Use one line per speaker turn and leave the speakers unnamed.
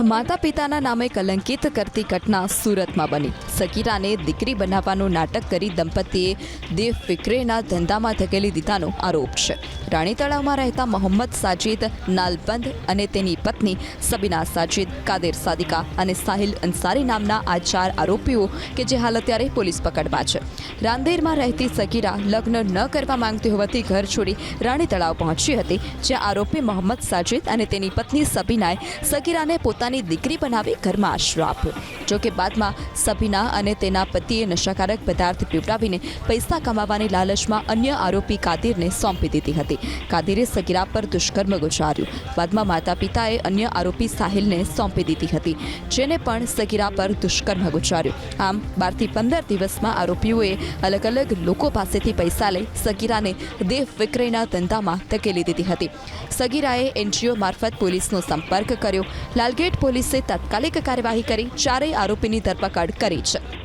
માતા પિતાના નામે કલંકિત કરતી ઘટના સુરતમાં બની. સકીરાને દીકરી બનાવવાનું નાટક કરી દંપતીએ દેવ ફિક્રેના ધંધામાં ધકેલી દીધાનો આરોપ છે. રાણી તળાવમાં રહેતા મોહમ્મદ સાજિદ, નાલબંધ અને તેની પત્ની સબીના સાજિદ, કાદેર સાદિકા અને સાહિલ અંસારી નામના આ ચાર આરોપીઓ કે જે હાલ અત્યારે પોલીસ પકડમાં છે. રાંદેરમાં રહેતી સકીરા લગ્ન ન કરવા માંગતી હોવાથી ઘર છોડી રાણી તળાવ પહોંચી હતી, જ્યાં આરોપી મોહમ્મદ સાજિદ અને તેની પત્ની સબીનાએ સકીરાને પોતાની દીકરી બનાવી ઘરમાં આશરો આપ્યો. જોકે બાદમાં સબીના અને તેના પતિએ નશાકારક પદાર્થ પીવડાવીને પૈસા કમાવાની લાલચમાં અન્ય આરોપી કાદિરને સોંપી દીધી હતી. કાદિરે સગીરા પર દુષ્કર્મ ગુજાર્યું. બાદમાં માતા પિતાએ અન્ય આરોપી સાહિલને સોંપી દીધી હતી, જેને પણ સગીરા પર દુષ્કર્મ ગુજાર્યું. આમ, બારથી પંદર દિવસમાં આરોપીઓએ અલગ અલગ લોકો પાસેથી પૈસા લઈ સગીરાને દેહ વિક્રયના ધંધામાં ધકેલી દીધી હતી. સગીરાએ એનજીઓ મારફત પોલીસનો સંપર્ક કર્યો. લાલગેટ પોલીસે તાત્કાલિક કાર્યવાહી કરી. ચારેય આરોપીની ધરપકડ કરી છે.